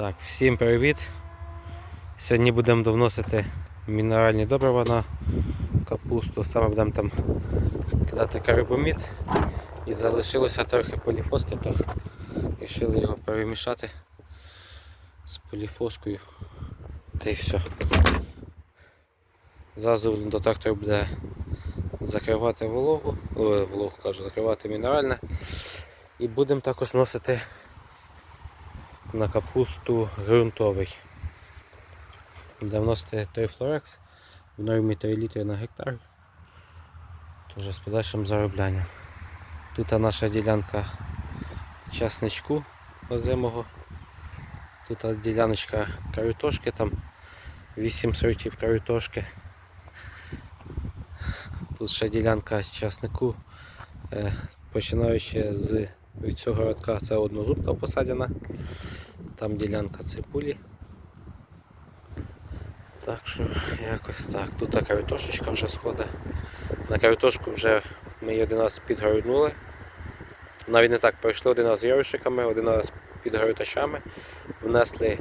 Так, всім привіт. Сьогодні будемо довносити мінеральні добрива на капусту. Саме будемо там кидати карибомід. І залишилося трохи поліфоски, то вирішили його перемішати з поліфоскою. Та й все. Зразу до трактора буде закривати вологу, о, вологу кажу, закривати мінеральне. І будемо також вносити на капусту вносити той флорекс в нормі 3 літри на гектар. Тоже з подальшим зароблянням. Тут наша ділянка часничку озимого. Тут діляночка картошки, там 8 сортів картошки. Тут ще ділянка часнику, е, починаючи з від цього рядка це однозубка посадена. Там ділянка цибулі. Так що якось так. Тут така картошечка вже сходить. На картошку вже ми її один раз підгороднули. Навіть не так, пройшли один раз з ярушиками, один раз під горотачами, внесли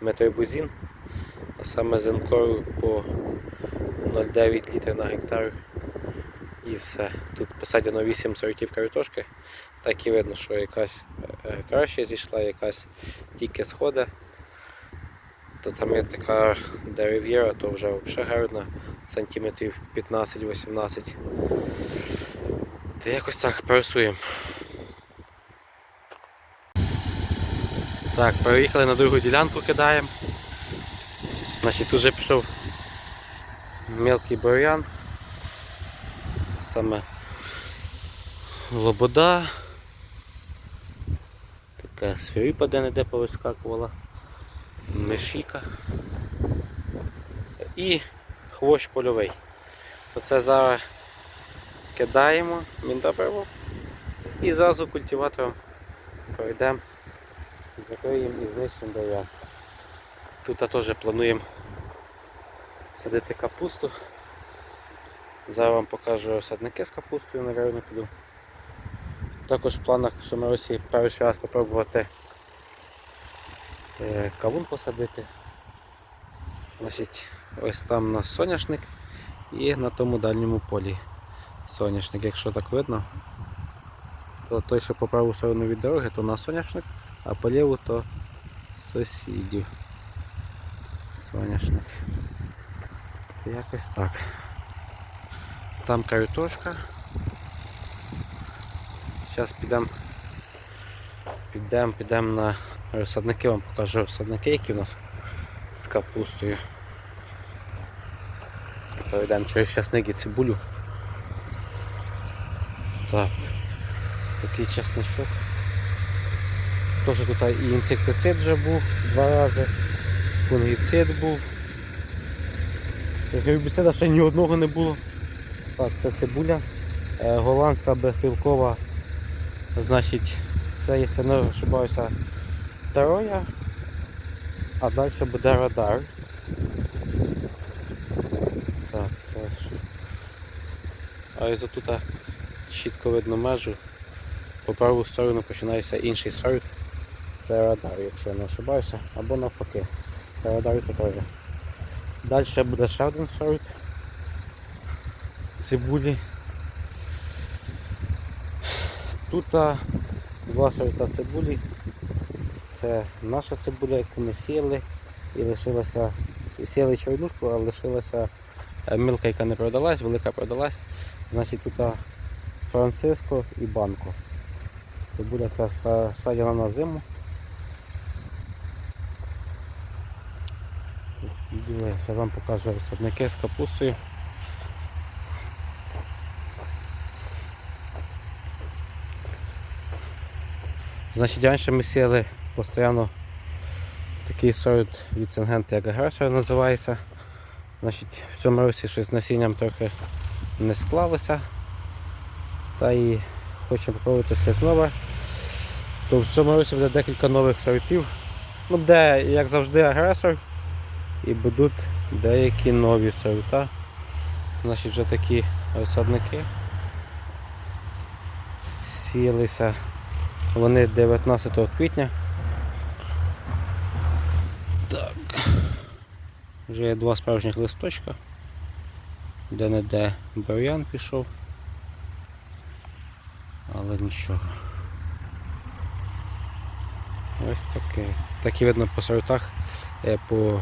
метробузін, а саме зенкору по 0,9 літр на гектар. І все. Тут посадено 8 сортів картошки. Так і видно, що якась е, краще зійшла, якась тільки сходить. То там є така дерев'єра, то вже взагалі гарна, сантиметрів 15-18. Та якось так пересуємо. Так, переїхали на другу ділянку кидаємо. Значить, тут вже пішов мелкий бур'ян. Саме лобода. Така свиріпа де-не-де повискакувала. Мешіка. І хвощ польовий. Оце зараз кидаємо міндобриво і зразу культиватором пройдемо, закриємо і знищимо бур'ян. Тут теж плануємо садити капусту. Зараз вам покажу садники з капустою, напевно, піду. Також в планах в цьому перший раз спробувати е, кавун посадити. Значить, ось там у нас соняшник і на тому дальньому полі соняшник. Якщо так видно, то той, що по праву сторону від дороги, то на соняшник, а по ліву то сусідів. Соняшник. Якось так. Там картошка. Зараз підемо підемо, підемо на розсадники, вам покажу розсадники, які у нас з капустою. Перейдемо через часник і цибулю. Так, такий часничок. Теж тут і інсектицид вже був два рази, фунгіцид був. Гербіцида ще ні одного не було. Так, це цибуля. Е, Голландська безсилкова. Значить, це, якщо не ошибаюся, вторая, а далі буде радар. Так, це ж. А ось тут чітко видно межу. По праву сторону починається інший сорт. Це радар, якщо я не ошибаюся, або навпаки. Це радар який. Далі буде ще один сорт цибулі. Тут два сорта цибулі. Це наша цибуля, яку ми сіяли і лишилася, сіяли чорнушку, а лишилася е, мілка, яка не продалась, велика продалась. Значить тут Франциско і банко. Цибуля та са- садяна на зиму. Думаю, я вам покажу розсадники з капустою. Значить, раніше ми сіяли постійно такий сорт від Сингента, як агресор називається. Значить, в цьому році щось з насінням трохи не склалося. Та і хочемо спробувати щось нове. То в цьому році буде декілька нових сортів. Ну, буде, як завжди, агресор і будуть деякі нові сорта. Значить, вже такі розсадники. Сіялися вони 19 квітня. Так. Вже є два справжніх листочка. Де-не-де бур'ян пішов. Але нічого. Ось таке. Так і видно по сортах, е, по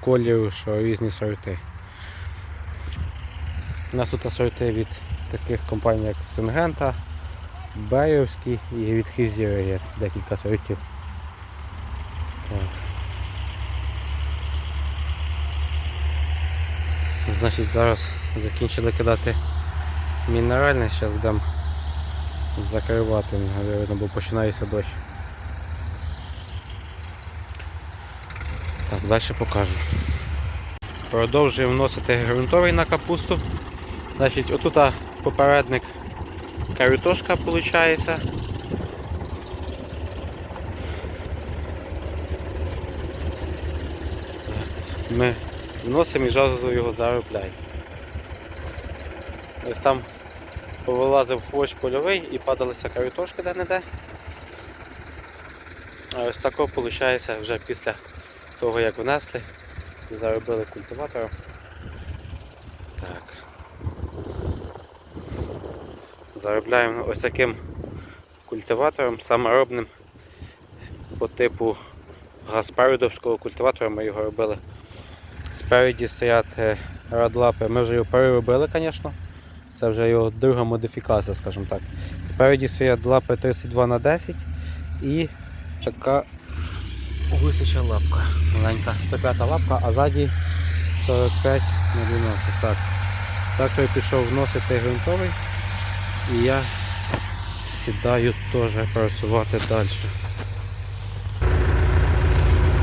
кольору, що різні сорти. У нас тут сорти від таких компаній, як Сингента, Бейовський і від декілька сортів. Так. Значить, зараз закінчили кидати мінеральне, зараз будемо закривати, напевно, бо починається дощ. Так, далі покажу. Продовжуємо вносити ґрунтовий на капусту. Значить, отут а, попередник картошка виходить. Ми вносимо і зразу його заробляємо. Ось там повилазив хвощ польовий і падалися картошки де-не-де. А ось тако виходить вже після того як внесли заробили культиватором. Так. Заробляємо ось таким культиватором, саморобним по типу Гаспаридовського культиватора ми його робили. Спереді стоять е, радлапи. Ми вже його переробили, звісно. Це вже його друга модифікація, скажімо так. Спереді стоять лапи 32 на 10 і така гусяча лапка. Маленька 105 лапка, а ззаді 45 на 90. Так. Трактор пішов вносити ґрунтовий і я сідаю теж працювати далі.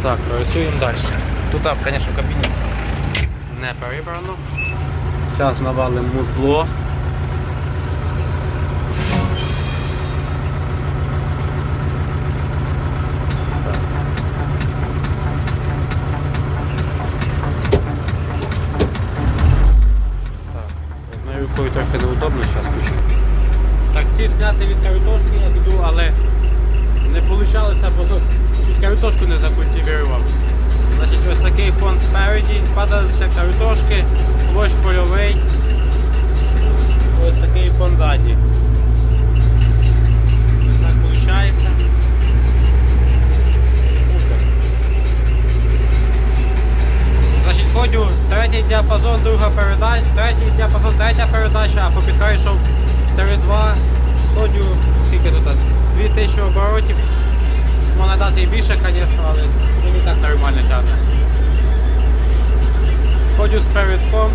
Так, працюємо далі. Тут, звісно, в кабіні не перебрано. Зараз навалимо музло. Так, одною рукою трохи неудобно, зараз включу. Так, хотів зняти від картошки, я піду, але не вийшло, бо чуть картошку не закультивував. Значить, ось такий фон спереді, падалися картошки, площ польовий. Ось такий фон ззаді. Так виходить. Третій діапазон, друга передача, третій діапазон, третя передача, а по йшов 3-2, скільки тут? 2000 оборотів. Можна дати і більше, звісно, але мені так нормально тягне. Ходю з передком.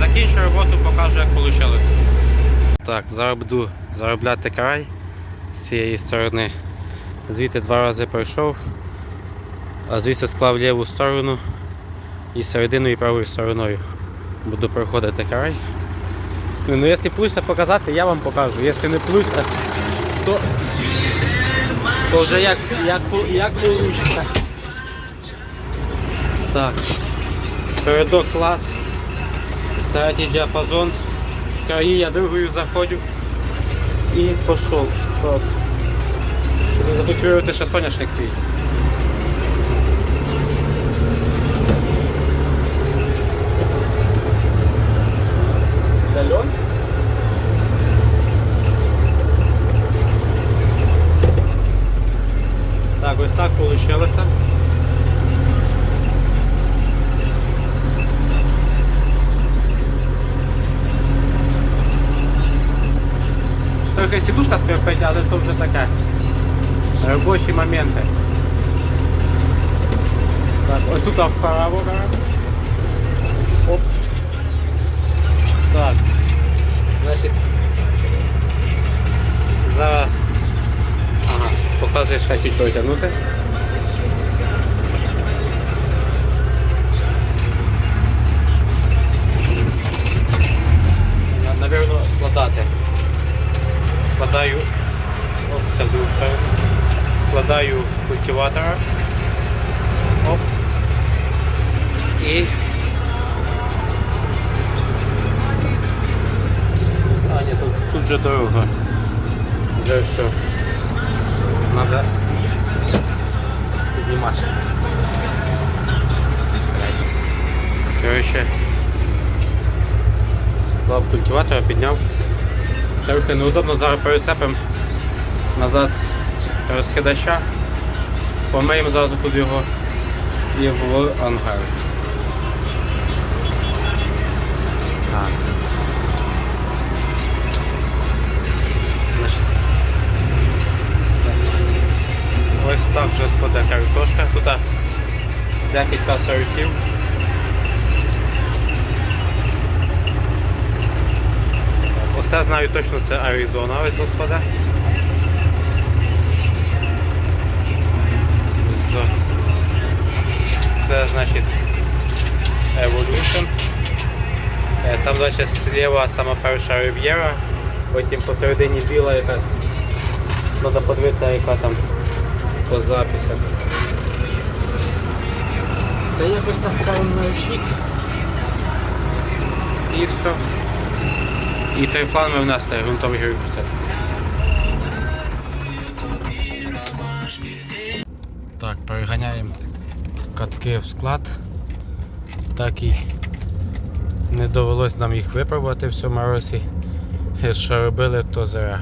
Закінчу роботу, покажу, як вийшло. Так, зараз буду заробляти край з цієї сторони. Звідти два рази пройшов, а звідси склав ліву сторону і серединою і правою стороною буду проходити край. Ну, ну якщо плюся показати, я вам покажу. Якщо не плюся, то, то вже як, як, як вийде. Так. Передок клас. Третій діапазон. Краї я другою заходжу і пішов. Щоб не закультивувати ще соняшник свій. Дальон? Так, ось так вийшло. trochę сидушка, skrępeć, ale to już takie robocze momenty. Tak, ось сюда вправо раз. Оп. Так. Значит, Зараз. Ага, показує ще чуть протягнути. Наверно, складати складаю оп, це в другу сторону. Складаю культиватора. Оп. І. А, ні, тут, тут вже дорога. Вже все. Надо піднімати. Короче, склав культиватора, підняв. Трохи неудобно, зараз пересипемо назад розкидача. Помиємо зразу тут його і в ангар. Ось так вже складе картошка. Тут декілька сортів. Оце знаю точно це Аризона ось тут. Це- значить Evolution. Е, Там значить зліва сама перша Riviera, потім посередині біла якась. Треба подивитися, яка там по записах. Та якось так ставимо на ручник. І все. І той флан ми внесли ґрунтовий гербіцид. Так, переганяємо катки в склад. Так і не довелось нам їх випробувати в цьому році. І Що робили, то зря.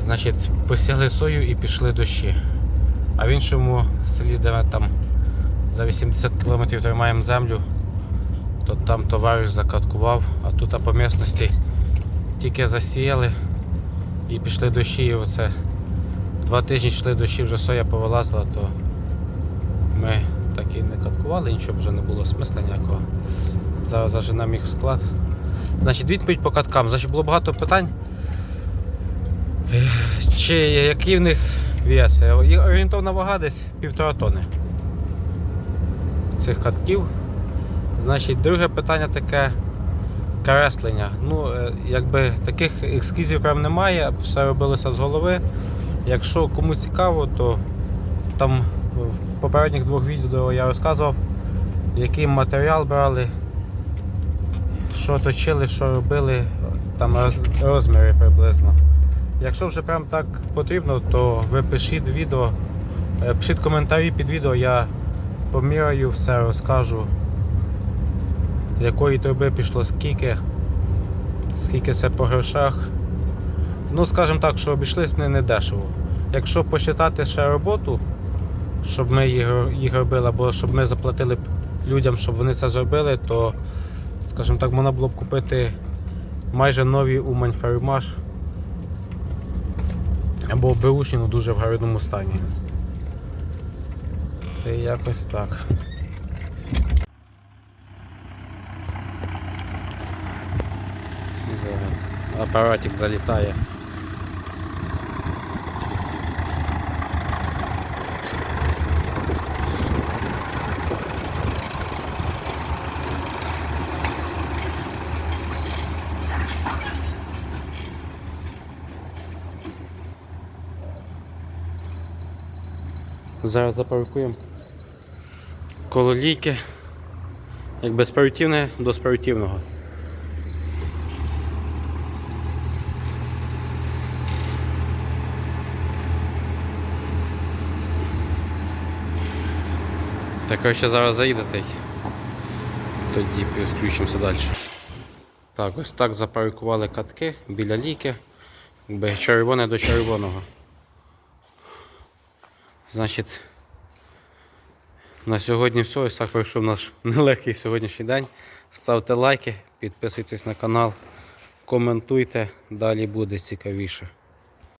Значить, посіли сою і пішли дощі. А в іншому селі, де ми там за 80 км тримаємо землю, то там товариш закаткував, а тут по місності тільки засіяли і пішли дощі. І оце два тижні йшли дощі, вже соя повилазила, то ми так і не каткували, нічого вже не було смисла ніякого. Зараз заженемо їх в склад. Значить, відповідь по каткам. Значить, було багато питань. Чи який в них вес? Орієнтовна вага десь півтора тони цих катків. Значить, друге питання таке креслення. Ну, е, якби таких ескізів прям немає, все робилося з голови. Якщо кому цікаво, то там в попередніх двох відео я розказував, який матеріал брали, що точили, що робили, там роз- розміри приблизно. Якщо вже прям так потрібно, то ви пишіть відео, е, пишіть коментарі під відео, я поміряю, все розкажу якої труби пішло скільки, скільки це по грошах. Ну, скажімо так, що обійшлись вони не дешево. Якщо посчитати ще роботу, щоб ми їх, робили, або щоб ми заплатили людям, щоб вони це зробили, то, скажімо так, можна було б купити майже нові Умань Фермаш або беушні, ну дуже в гарному стані. Це якось так. Апаратик залітає. Зараз запаркуємо коло лійки, якби спортивне до спортивного. Так, коротше, зараз заїдете. Тоді включимося далі. Так, ось так запаркували катки біля ліки. Червоне до червоного. Значить, на сьогодні все. Ось так пройшов наш нелегкий сьогоднішній день. Ставте лайки, підписуйтесь на канал, коментуйте, далі буде цікавіше.